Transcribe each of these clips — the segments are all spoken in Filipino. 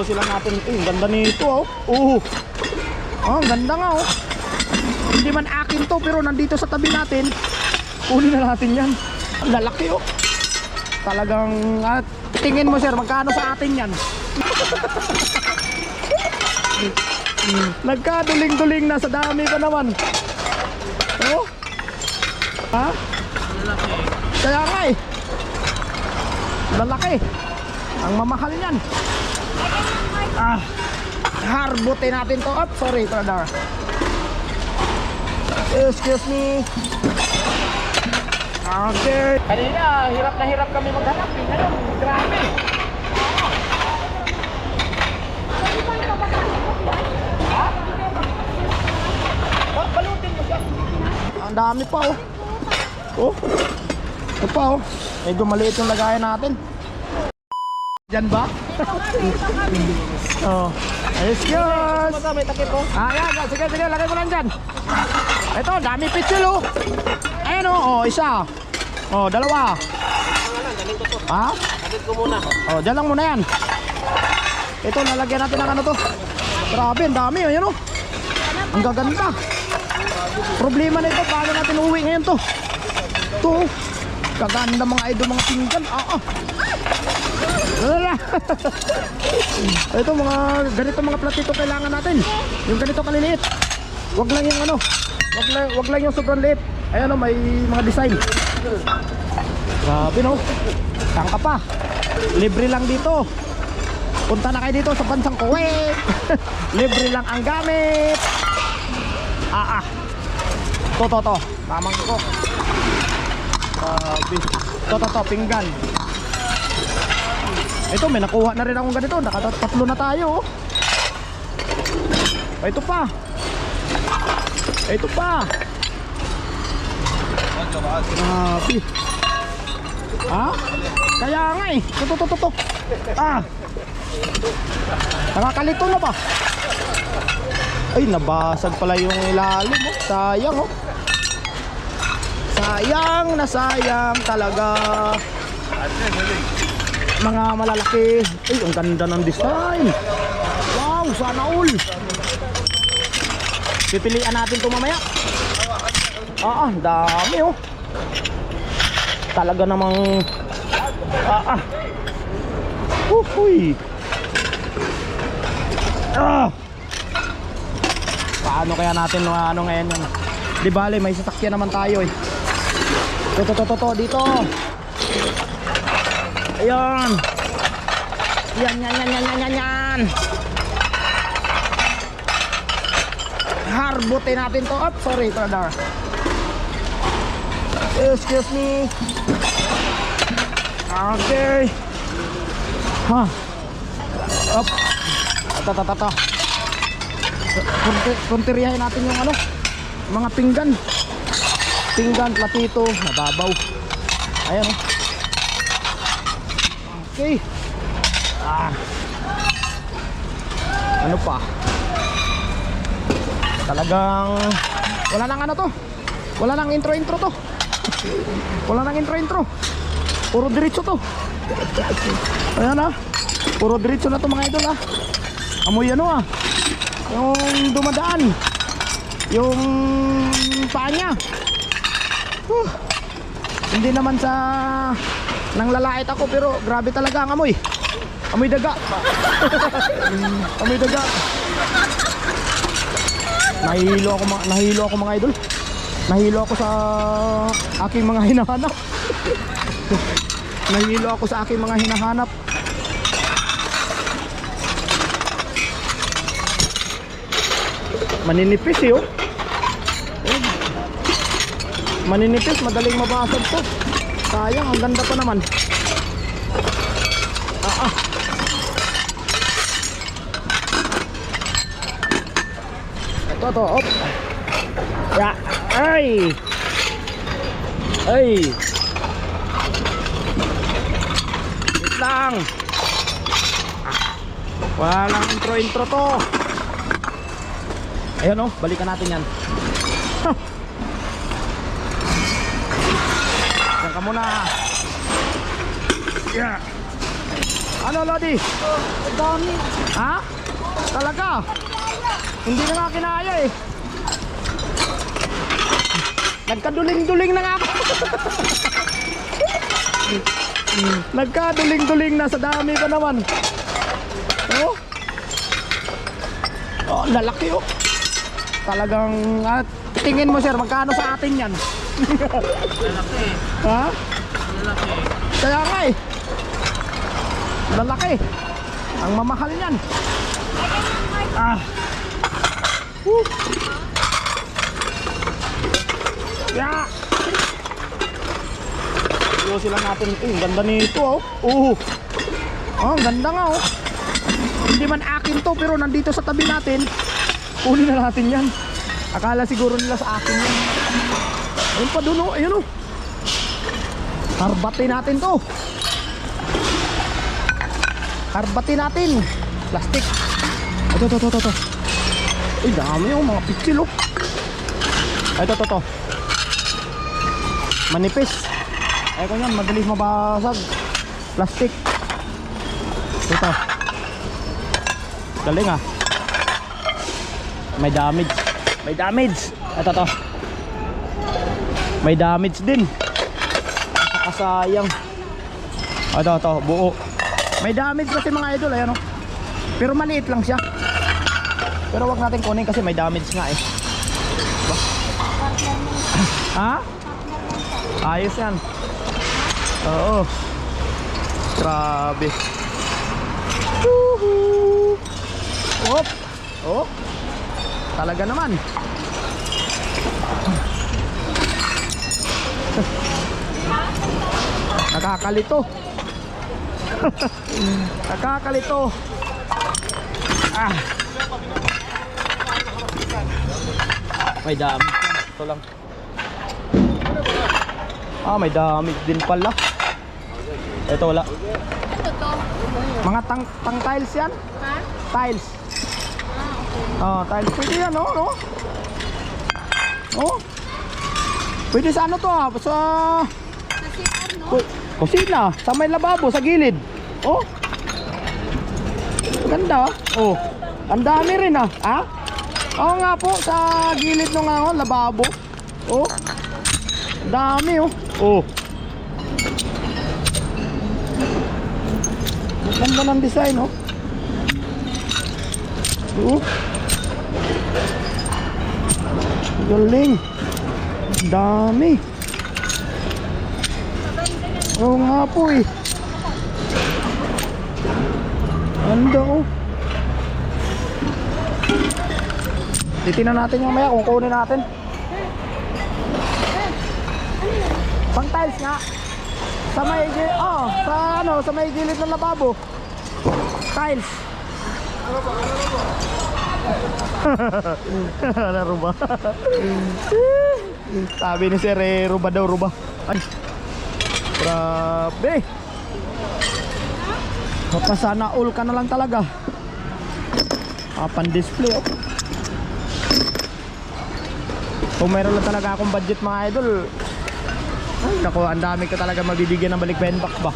ayusin lang natin. Ang ganda nito oh. Oh. Oh, ang ganda nga oh. Hindi man akin to pero nandito sa tabi natin. Kunin na natin yan. Ang lalaki oh. Talagang at tingin mo sir, magkano sa atin yan? Nagkaduling-duling na sa dami pa naman. Oh. Ha? Kaya nga eh. Lalaki. Ang mamahal niyan. Ah. Harbutin natin to. Up, sorry brother. Excuse me. Okay. Kanina, hirap na hirap kami maghanap. Ngayon, grabe. Ang dami pa oh. Oh. Ito pa oh. Medyo maliit yung lagayan natin. Diyan ba? oh. Excuse. May takip po. Ah, yan. yan. Sige, sige. Lagay mo lang dyan. Ito, dami pitchil oh. Ayan oh. Oh, isa. Oh, dalawa. Ha? Agad ko muna. Oh, dyan lang muna yan. Ito, lalagyan natin ng ano to. Grabe, ang dami. Ayan oh. Ang gaganda. Problema na ito, paano natin uwi ngayon to? Ito, oh. Kaganda mga idol, mga pinggan. Ah, ah. Wala. ito mga ganito mga platito kailangan natin. Yung ganito kaliliit. Wag lang yung ano. Wag lang, wag lang yung sobrang liit. Ayan oh, may mga design. Grabe no. Saan ka pa? Libre lang dito. Punta na kayo dito sa bansang Kuwait. Libre lang ang gamit. Ah ah. To to to. Tamang ko. Grabe. To to to pinggan. Ito may nakuha na rin akong ganito. Nakatatlo na tayo. oh. Ah, Ito pa. Ito pa. Grabe. Ha? Kaya nga eh. Tuto, tuto, tuto. Ah. Nakakalito na ba? Ay, nabasag pala yung ilalim. Oh. Sayang oh. Sayang na sayang talaga. Mga malalaki. Ay, ang ganda ng design. Wow, sana all. Pipilian natin ito mamaya. Ah, ah, dami oh. Talaga namang ah ah. Uhuy. Ah. Paano kaya natin no, ano ngayon yan? Di bale, may sasakyan naman tayo eh. Toto toto to dito. Ayan. Yan yan yan yan yan yan yan. Harbutin natin to. Up, sorry brother. Excuse me. Okay. Ha. Up. Ata ata ata. Konteriyahin natin yung ano, mga pinggan. Pinggan, platito, nababaw. Ayan oh. Okay. Ah. Ano pa? Talagang wala nang ano to. Wala nang intro intro to. Wala nang intro intro. Puro diretso to. Ayan ah. Puro diretso na to mga idol ah. Amoy ano ah. Yung dumadaan. Yung paa niya. Huh. Hindi naman sa nang lalait ako pero grabe talaga ang amoy. Amoy daga. amoy daga. Nahihilo ako mga nahihilo ako mga idol. Nahihilo ako sa aking mga hinahanap. nahihilo ako sa aking mga hinahanap. Maninipis eh oh. Maninipis, madaling mabasag to. Sayang, ang ganda pa naman. Ah, ah. Ito, ito, op. Ya, ay. Ay. Wait lang. Walang intro-intro to. Ayan oh, balikan natin yan. Ka muna. Yeah. Ano, Lodi? Dami. Ha? Talaga? Hindi na nga kinaya eh. Nagkaduling-duling na nga ako. Nagkaduling-duling na sa dami pa naman. Oh. Oh, lalaki oh. Talagang ah, tingin mo sir, magkano sa atin 'yan? Lalaki. ha? Lalaki. Kaya nga eh. Lalaki. Ang mamahal niyan. Ah. Woo. Yeah. Ayusin lang natin ito. Ang ganda nito oh. Oh. Oh, ang ganda nga oh. Hindi man akin to pero nandito sa tabi natin. Kunin na natin yan. Akala siguro nila sa akin yan. Ayun pa dun oh. Ayun oh. Harbatin natin to. Harbatin natin. Plastic. Ito, ito, ito, ito. ito. Uy, dami yung mga pitsil oh. Ito, ito, ito. Manipis. Ay ko yan, madalis mabasag. Plastic. Ito. Galing ah. May damage. May damage. Ito, ito. May damage din. Nakasayang. Ito, ito, buo. May damage kasi mga idol, ayan o. Pero maliit lang siya. Pero wag natin kunin kasi may damage nga eh. Ba? ha? Ayos yan. Oo. Grabe. Woohoo! Op! Oh! Talaga naman. Nakakalito. Nakakalito. Ah. May yan. Ito lang. Ah, may damage din pala. Ito wala. Ano to? Mga tang, tang tiles yan? Ha? Tiles. Oh, tiles. Pwede yan, no? no? Oh. Pwede sa ano to ah? Sa ano? ku- kusina. Sa may lababo, sa gilid. Oh. Ganda ah. Oh. Ang dami rin ah. Ha? Oo nga po, sa gilid ng ano, lababo. Oh. Ang dami oh. Oh. Ganda ng design oh. Oh. Galing. Dami. Oo nga po eh. Ganda oh. Titingnan natin yung maya kung kunin natin. Pang tiles nga. Sa may gi- oh, sa ano, sa may gilid ng lababo. Tiles. Laro ba? Sabi ni Sir, eh, ruba daw, ruba. Ay. Grabe. Mapasana all ka na lang talaga. Ah, pan-display oh. Kung meron lang talaga akong budget mga idol, ay naku, ang dami ko talaga mabibigyan ng balik box ba.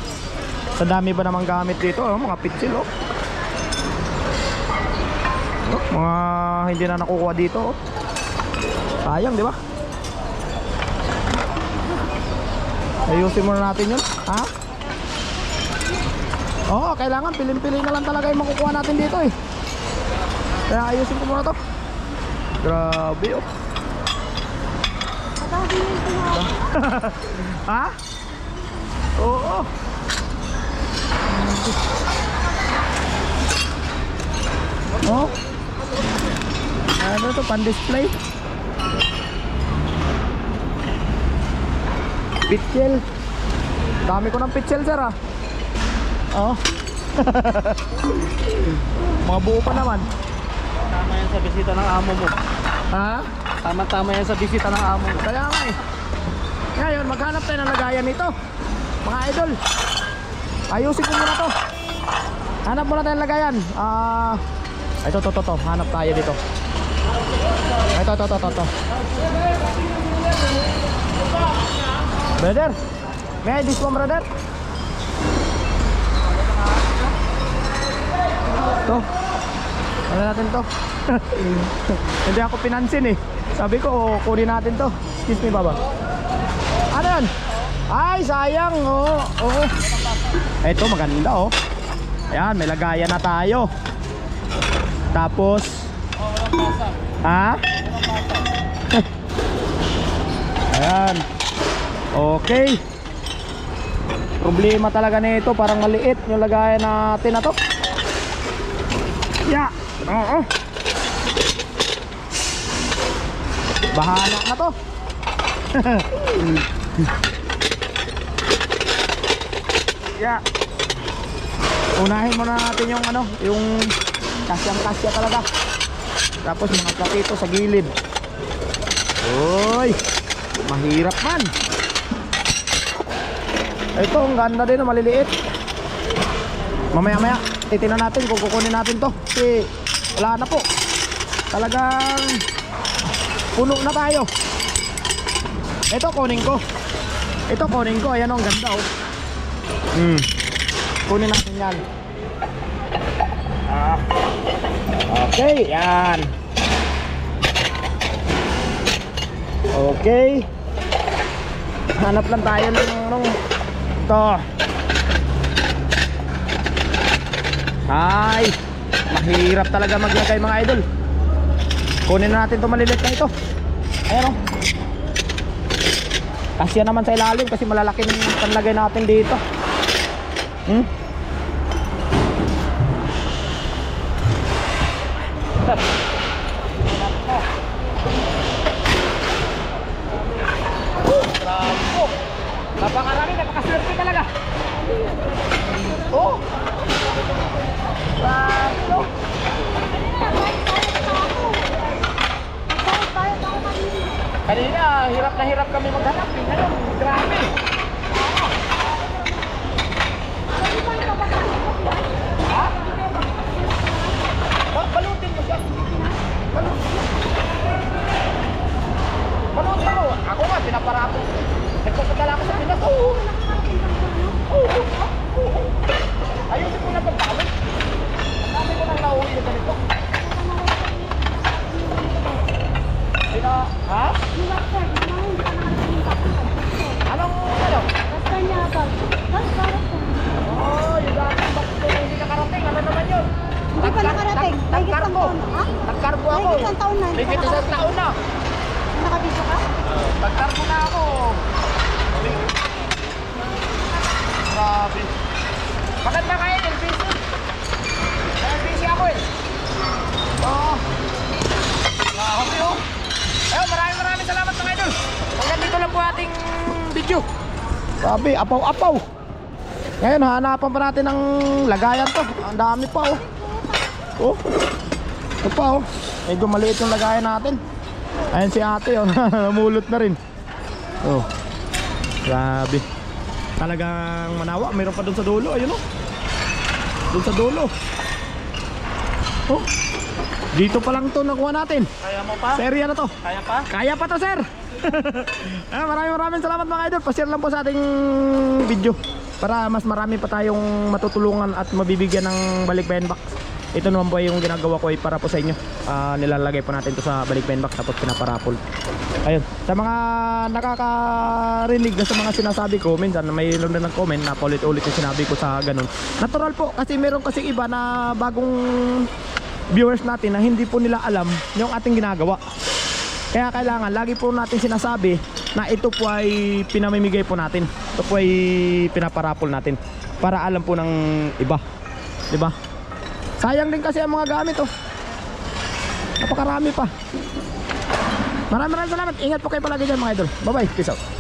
Sa dami ba namang gamit dito, oh, mga pitsil oh. Oh, mga hindi na nakukuha dito oh. Sayang, di ba? Ayusin muna natin yun, ha? Oo, kailangan pilim-pili na lang talaga yung makukuha natin dito eh. Kaya ayusin ko muna to. Grabe oh. Ha? Oo. Oh. Ano to, pan-display? Pitchel. Dami ko ng pitchel, sir, ah. Oh. Mga buo pa naman. Tama yan sa bisita ng amo mo. Ha? Tama-tama yan sa bisita ng amo mo. Kaya nga eh. Ngayon, maghanap tayo ng lagayan nito. Mga idol. Ayusin ko muna to. Hanap muna tayo ng lagayan. Ah, ito, to, to, to. Hanap tayo dito. Ito, to, to, to, to. Brother, may I this one, brother? To. Ano natin to? Hindi ako pinansin eh. Sabi ko, kunin natin to. Excuse me, baba. Ano yan? Ay, sayang. Oh, oh. Ito, maganda oh. Ayan, may lagayan na tayo. Tapos, ha? Ayan. Okay. Problema talaga nito, parang maliit yung lagayan natin na to. Ya. Oo. Bahala na to. ya. Unahin muna natin yung ano, yung kasyang kasya talaga. Tapos mga platito sa gilid. Uy, mahirap man. Ito, ang ganda din, maliliit. Mamaya maya, titingnan natin kung kukunin natin to. Kasi wala na po. Talagang puno na tayo. Ito kunin ko. Ito kunin ko. Ayan oh, ang ganda oh. Hmm. Kunin natin yan. Okay, yan. Okay. Hanap lang tayo ng ng ito. Ay, mahirap talaga maglagay mga idol. Kunin na natin 'tong maliliit na ito. Ayan oh. Kasya naman sa ilalim kasi malalaki ng panlagay natin dito. Hmm? Bravo! Napakarami, napakaswerte talaga. Oh! Bravo! Kanina, hirap na hirap kami maghanap. eh. Ano, grabe. Ha? Ba- Balutin mo siya. Balutin. Balutin mo. Ako nga, pinaparako. Nagpapadala ko sa Pinas. Oo. Oo. Oo. Ayusin mo na pagbawi. Ang dami ko nang nauwi na ganito. Ha? Anong ano? Oh, yung dating hindi nakarating. Ano naman yun? Hindi pa nakarating. Mahigit isang taon. Ha? Ako. Mahigit isang taon na, hindi Mahigit pa isang taon na. Ka? Ako. Grabe. Maganda kayo, LBC. LBC ako eh. Oo. Grabe oh. Ayun, maraming maraming salamat mga idol. Hanggang dito lang po ating video. Sabi, apaw-apaw. Ngayon, hanapan pa natin ng lagayan to. Ang dami pa oh. Oh. Ito pa oh. Medyo maliit yung lagayan natin. Ayan si ate oh. Namulot na rin. Oh. Grabe. Talagang manawa. Mayroon pa doon sa dulo. Ayun oh. Doon sa dulo. Oh. Dito pa lang to nakuha natin. Kaya mo pa? Sa area na to. Kaya pa? Kaya pa to, sir. Ah, maraming maraming salamat mga idol. Pa-share lang po sa ating video para mas marami pa tayong matutulungan at mabibigyan ng balikbayan box. Ito naman po yung ginagawa ko ay para po sa inyo. Ah, nilalagay po natin to sa balikbayan box tapos pinaparapol. Ayun, sa mga nakakarinig na sa mga sinasabi ko, minsan mayroon na ng comment na paulit-ulit yung sinabi ko sa ganun. Natural po kasi meron kasi iba na bagong viewers natin na hindi po nila alam yung ating ginagawa. Kaya kailangan lagi po natin sinasabi na ito po ay pinamimigay po natin. Ito po ay pinaparapol natin para alam po ng iba. 'Di ba? Sayang din kasi ang mga gamit oh. Napakarami pa. Maraming maraming salamat. Ingat po kayo palagi dyan mga idol. Bye bye. Peace out.